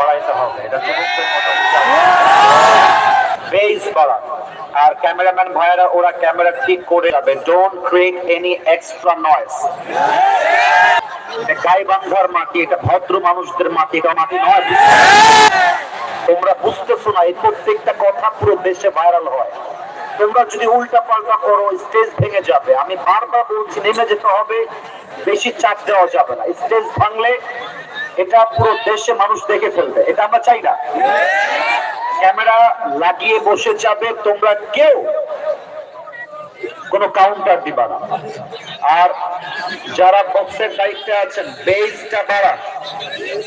বাড়াইতে হবে। এটা বেস বাড়ান। আর ক্যামেরাম্যান ভাইয়েরা, ওরা ক্যামেরা ঠিক করে যাবে। Don't create any extra noise এটা গাইবান্ধার মাটি, এটা ভদ্র মানুষদের মাটি, এটা মাটি নয়। তোমরা বুঝতেছো না, এই প্রত্যেকটা কথা পুরো দেশে ভাইরাল হয়। তোমরা যদি উল্টা পাল্টা করো স্টেজ ভেঙে যাবে। আমি বারবার বলছি, নেমে যেতে হবে। বেশি চাপ দেওয়া যাবে না। স্টেজ ভাঙলে এটা পুরো দেশে মানুষ দেখে ফেলবে, এটা আমরা চাই না। ক্যামেরা লাগিয়ে বসে যাবে, তোমরা কেউ কোনো কাউন্টার দিবা না। আর যারা বক্সের দায়িত্বে আছেন বেসটা বাড়ান।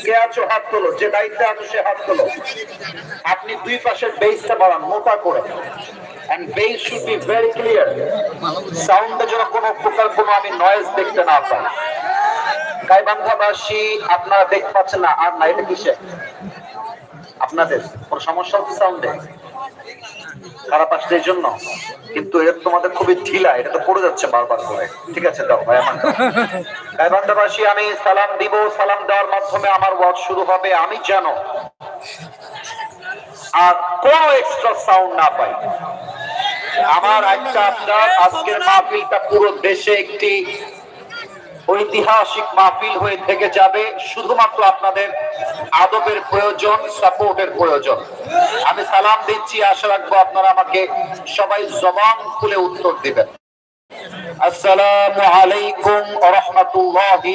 কে আছো হাত তোলো, যে দায়িত্বে আছো সে হাত তোলো। আপনি দুই পাশের বেসটা বাড়ান, মোটা করে। And bass should be very clear সাউন্ডে যেন কোনো প্রকার কোনো আমি নয়েজ দেখতে না পাই। গাইবান্ধাবাসী আপনারা দেখতে পাচ্ছেন না আর না এটা কিসে আপনাদের কোনো সমস্যা হচ্ছে সাউন্ডে খারাপ আসছে এই জন্য। কিন্তু এটা তোমাদের খুবই ঢিলা এটা তো পড়ে যাচ্ছে বারবার করে। ঠিক আছে দাও ভাই আমার গাইবান্ধাবাসী আমি সালাম দিব সালাম দেওয়ার মাধ্যমে আমার ওয়াজ শুরু হবে আমি যেন আর কোনো এক্সট্রা সাউন্ড না পাই। আমার একটা আপনার আজকের মাহফিলটা পুরো দেশে একটি ঐতিহাসিক মাহফিল হয়ে থেকে যাবে শুধুমাত্র আপনাদের আদবের প্রয়োজন সাপোর্টের প্রয়োজন। আমি সালাম দিচ্ছি আশা রাখব আপনারা আমাকে সবাই জবান খুলে উত্তর দিবেন। আসসালামু আলাইকুম রাহমাতুল্লাহি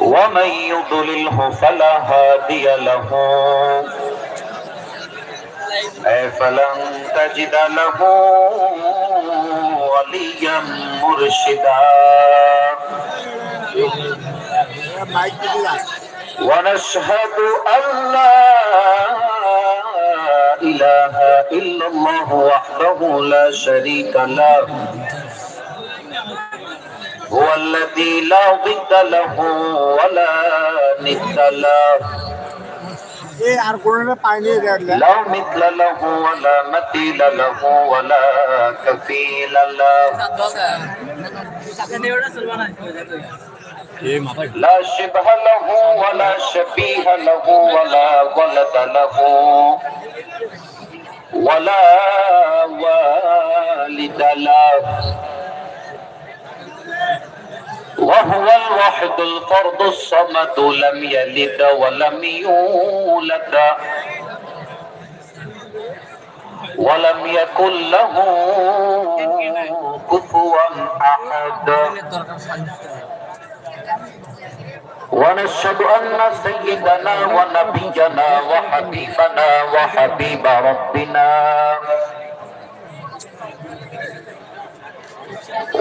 ومن يضلله فلا هادي له. فلن تجد له وليا مرشدا. ونشهد أن لا إله إلا الله وحده لا شريك له. هو الذي لا ضد له ولا ند له لا مثل له ولا مثيل له ولا كفيل له لا شبه له ولا شبيه له ولا ولد له ولا والد له وهو الوحد الفرد الصمد لم يلد ولم يولد ولم يكن له كفوا احد ونشهد ان سيدنا ونبينا وحبيبنا وحبيب ربنا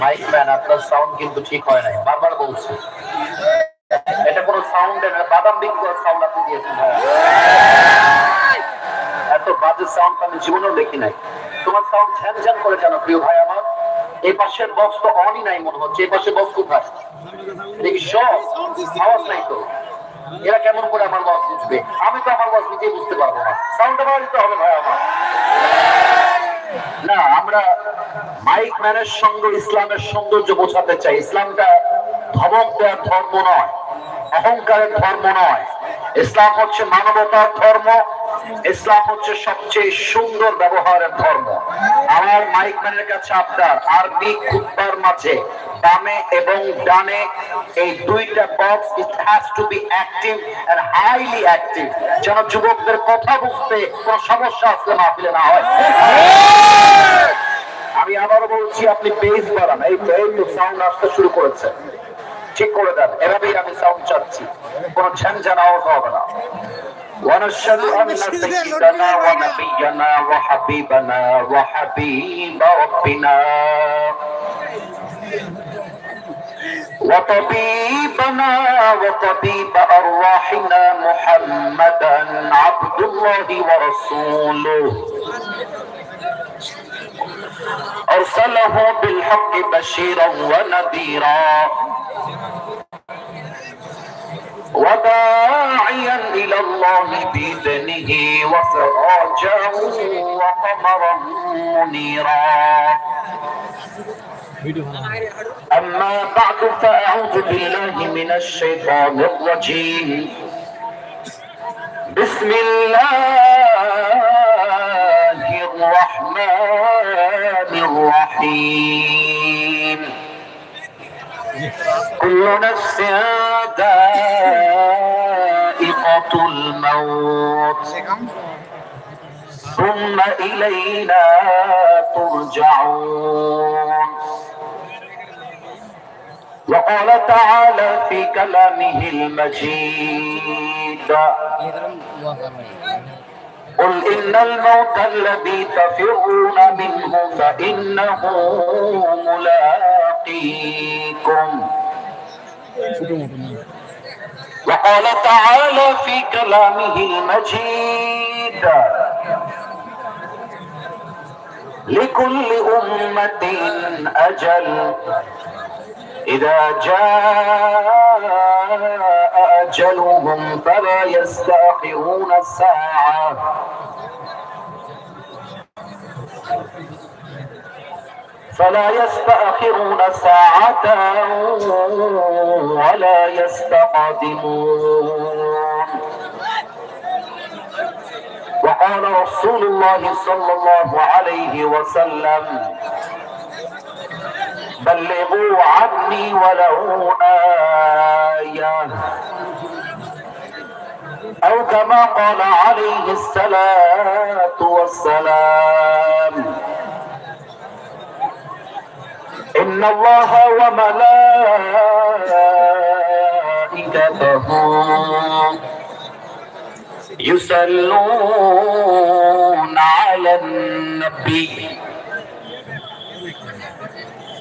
মাইক ম্যান আপনার সাউন্ড কিন্তু ঠিক হয় নাই। বারবার বলছি। এটা কোনো সাউন্ড বাদাম বিক্রি সাউন্ড আপনি দিয়েছেন এত বাজে সাউন্ড আমি জীবনেও দেখি নাই। তোমার সাউন্ড ঝ্যান ঝ্যান করে কেন প্রিয় ভাই আমার? এই পাশের বক্স তো অনই নাই মনে হচ্ছে। এই পাশের বক্স কোথায়? দেখি সব, আওয়াজ নাই তো। এরা কেমন করে আমার বক্স বুঝবে? আমি তো আমার বক্স নিজেই বুঝতে পারব না। সাউন্ডটা বাড়া দিতে হবে ভাই আমার। না, আমরা মাইক ম্যানের সঙ্গে ইসলামের সৌন্দর্য বোঝাতে চাই। ইসলামটা ধমক দেওয়ার ধর্ম নয়, অহংকারের ধর্ম নয়। ইসলাম হচ্ছে মানবতার ধর্ম, ইসলাম হচ্ছে সবচেয়ে সুন্দর ব্যবহারের ধর্ম। আমার মাইক ম্যানের কাছে আপনার আরবি খুতবার মাঝে বামে এবং ডানে এই দুইটা box it has to be active and highly active যেন যুবকদের কথা বুঝতে কোনো সমস্যা আসলে মাহফিলে না হয় আমি আবারও বলছি আপনি বেস বাড়ান এই তো এই তো সাউন্ড আসতে শুরু করেছে ঠিক করে দেন এভাবেই আমি সাউন্ড চাচ্ছি কোনো ঝঞ্ঝান আওয়াজ হবে না ونشهد أن سيدنا ونبينا وحبيبنا وحبيب ربنا وطبيبنا وطبيب أرواحنا محمدا عبد الله ورسوله. أرسله بالحق بشيرا ونذيرا. وداعيا إلى الله بإذنه وسراجا وقمرا منيرا. أما بعد فأعوذ بالله من الشيطان الرجيم. بسم الله الرحمن الرحيم. كل نفس ذائقة الموت. ثم إلينا ترجعون. وقال تعالى في كلامه المجيد. قل إن الموت الذي تفرون منه فإنه ملاقيكم. وقال تعالى في كلامه المجيد. لكل أمة أجل. إذا جاء أجلهم فلا يستأخرون ساعة فلا يستأخرون ساعة ولا يستقدمون. وقال رسول الله صلى الله عليه وسلم بلغوا عني ولو آية. أو كما قال عليه الصلاة والسلام إن الله وملائكته يصلون على النبي.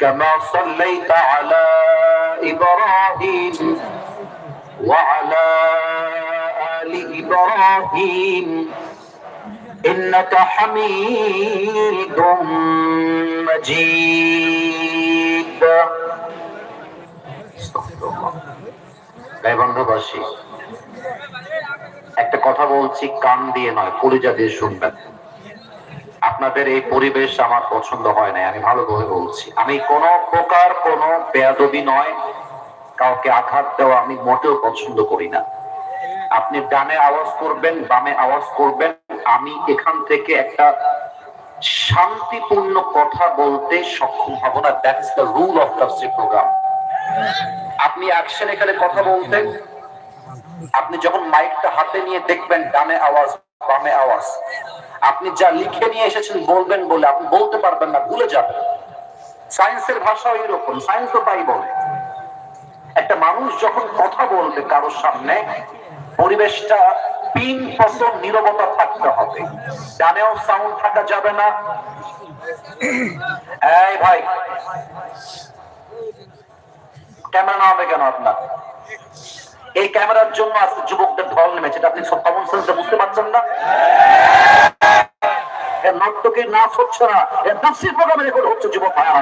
كما صليت على إبراهيم وعلى آل إبراهيم إنك حميد مجيد গাইবান্ধাবাসী একটা কথা বলছি কান দিয়ে নয় কলিজা দিয়ে শুনবেন আপনাদের এই পরিবেশ আমার পছন্দ হয় না আমি ভালোভাবে বলছি। আমি কোন প্রকার কোন বেয়াদবি নয়, কাউকে আঘাত দেওয়া আমি মোটেও পছন্দ করি না। আপনি ডানে আওয়াজ করবেন, বামে আওয়াজ করবেন, আমি এখান থেকে একটা শান্তিপূর্ণ কথা বলতে সক্ষম হব না। That is the rule of the programme আপনি অ্যাকশন এখানে কথা বলতেন। আপনি যখন মাইকটা হাতে নিয়ে দেখবেন, ডানে আওয়াজ, বামে আওয়াজ। আপনি যা লিখে নিয়ে এসেছেন বলবেন বলে আপনি বলতে পারবেন না, ভুলে যাবেন। সায়েন্সের ভাষাও এরকম সায়েন্স তো তাই বলে। একটা মানুষ যখন কথা বলবে কারোর সামনে, পরিবেশটা পিন পতন নীরবতা থাকতে হবে। ডানেও সাউন্ড থাকা যাবে না। এই ভাই ক্যামেরা না হবে কেন আপনার? এই ক্যামেরার জন্য আজকে যুবকদের ঢল নেমেছে আপনি কমন সেন্সে বুঝতে পারছেন না? এ নর্তকীর নাচ হচ্ছে না এ নাচের প্রোগ্রামে রেকর্ড হচ্ছে যুবক ভাইয়ারা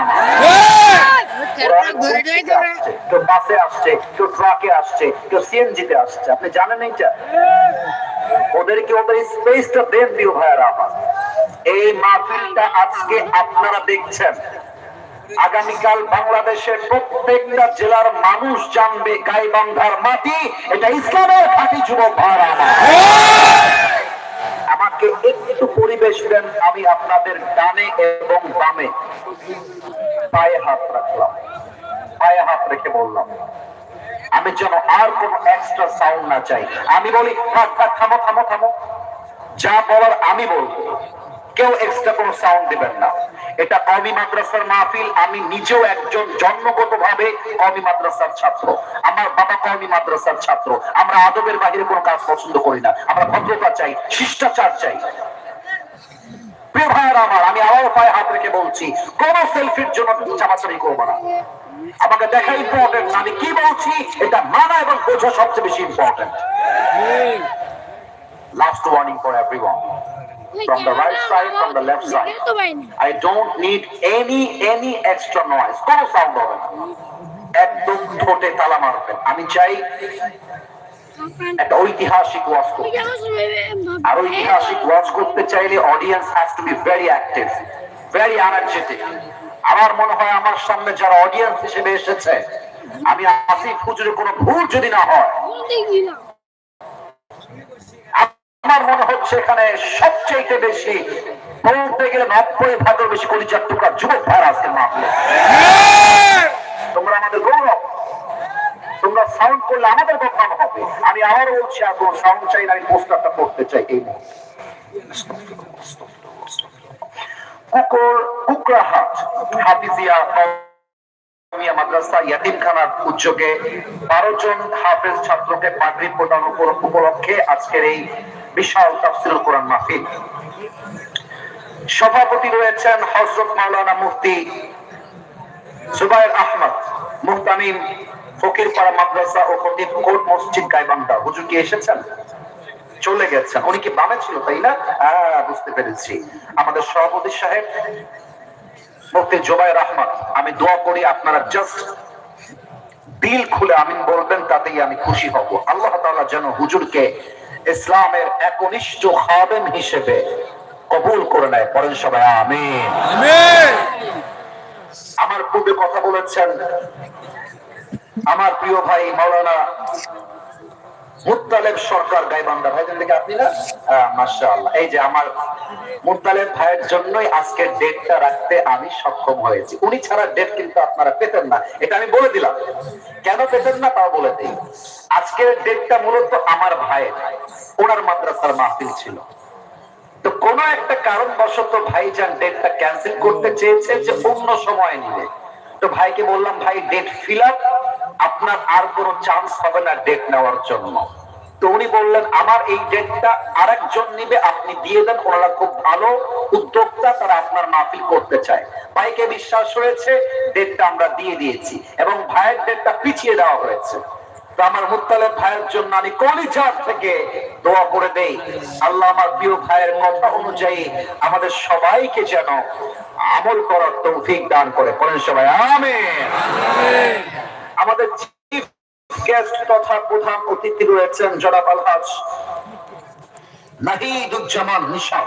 কেউ বাসে আসছে কেউ ট্রাকে আসছে কেউ সিএনজিতে আসছে। আপনি জানেন এইটা ওদেরকে ওদের স্পেসটা দেন দিও ভাইয়ারা আমার? এই মাহফিলটা আজকে আপনারা দেখছেন। আগামীকাল বাংলাদেশের প্রত্যেকটা জেলার মানুষ জানবে গাইবান্ধার মাটি এটা ইসলামের খাঁটি যুবক আমার। আমাকে একটু পরিবেশ দেন, আমি আপনাদের ডানে এবং বামে পায়ে হাত রাখলাম। পায়ে হাত রেখে বললাম, আমি যেন আর কোনো এক্সট্রা সাউন্ড না চাই। আমি বলি, থাক থাক, থামো থামো থামো। যা বলার আমি বলব। কেউ এক্সট্রা কোনো সাউন্ড দিবেন না। এটা কমি মাদ্রাসার মাহফিল, আমি নিজেও একজন জন্মগত ভাবে কমি মাদ্রাসার ছাত্র। আমার বাবা কমি মাদ্রাসার ছাত্র। আমরা আদবের বাহিরে কোনো কাজ পছন্দ করি না। আমরা ভদ্রতা চাই, শিষ্টাচার চাই। আমার, আমি আবার পায়ে হাত রেখে বলছি, কোন সেলফির জন্য চামাচারি করব না। আমাকে দেখা ইম্পর্টেন্ট আমি কি বলছি, এটা মানা এবং বোঝা সবচেয়ে বেশি important last warning for everyone from the right side, from the left side. I don't need any any extra noise. কোনো সাউন্ড হবে না একদম ঠোঁটে তালা মারবেন। আমি চাই একটা ঐতিহাসিক ওয়াজ করতে। আর ঐতিহাসিক ওয়াজ করতে চাইলে audience has to be very active very energetic আমার মনে হয় আমার সামনে যারা অডিয়েন্স হিসেবে এসেছে আমি আসিফ হুজুরের কোনো ভুল যদি না হয় আমার মনে হচ্ছে এখানে সবচেয়ে বেশি বলতে গেলে নব্বই ভাগের বেশি কলিজার টুকরা যুবক ভাইরা মাহফিলে। তোমরা আমাদের গৌরব, তোমরা সাউন্ড করলে আমাদের বদনাম হবে। আমি আবার বলছি, আর সাউন্ড চাই না, আমি পোস্টারটা করতে চাই এই কুকুর কুকরাহাট হাফিজিয়া মাদ্রাসা, ইয়াতিমখানার উদ্যোগে বারো জন হাফেজ ছাত্রকে পাগড়ি প্রদান উপলক্ষে আজকের এই বিশাল তাফসিরুল কোরআন মাহফিল। সভাপতি রয়েছেন হজরত মাওলানা মুফতি জুবাইর আহমদ, মুহতামিম ফকিরপাড়া মাদ্রাসা ও খতিব কোট মসজিদ গাইবান্ধা। হুজুর কি এসেছেন? চলে গেছেন। উনি কি বামে ছিল, তাই না? হ্যাঁ বুঝতে পেরেছি। আমাদের সভাপতি সাহেব, মুফতি জুবাইর আহমদ, আমি দোয়া করি আপনারা জাস্ট দিল খুলে আমিন বলবেন তাতেই আমি খুশি হব। আল্লাহ তাআলা যেন হুজুরকে ইসলামের একনিষ্ঠ খাদেম হিসেবে কবুল করে নেয়। পরের সবাই আমিন। আমার পূর্বে কথা বলেছেন আমার প্রিয় ভাই মাওলানা মুত্তালেব সরকার গাইবান্ধা আপনি না? এই যে আমার মুত্তালেব ভাইয়ের জন্যই আজকের ডেটটা রাখতে আমি সক্ষম হয়েছি। উনি ছাড়া ডেট কিন্তু আপনারা পেতেন না। এটা আমি বলে দিলাম। কেন পেতেন না তাও বলে দিই। আজকের ডেটটা মূলত আমার ভাইয়ের। ওনার মাদ্রাসার মাহফিল ছিল। তো কোন একটা কারণবশত ভাইজান ডেটটা ক্যান্সেল করতে চেয়েছে যে অন্য সময় নিবে। তো ভাইকে বললাম, ভাই ডেট ফিল আপ আপনার আর কোনো চান্স হবে না ডেট নেওয়ার জন্য। তো উনি বললেন, আমার এই ডেটটা আরেকজন নিবে, আপনি দিয়ে দেন, ওনারা খুব ভালো উদ্যোক্তা, তারা আপনার মাহফিল করতে চায়। ভাইকে বিশ্বাস হয়েছে ডেটটা আমরা দিয়ে দিয়েছি এবং ভাইয়ের ডেটটা পিছিয়ে দেওয়া হয়েছে। আমার মুত্তালেব ভাইয়ের জন্য আমি কলিজার থেকে দোয়া করে দেই। আল্লাহ আমার প্রিয় ভাইয়ের কথা অনুযায়ী আমাদের সবাইকে যেন আমল করার তৌফিক দান করে। পড়েন সবাই আমেন। আমাদের চিফ গেস্ট তথা প্রধান অতিথি রয়েছেন জনাব আলহাজ নাহিদুজ্জামান নিশা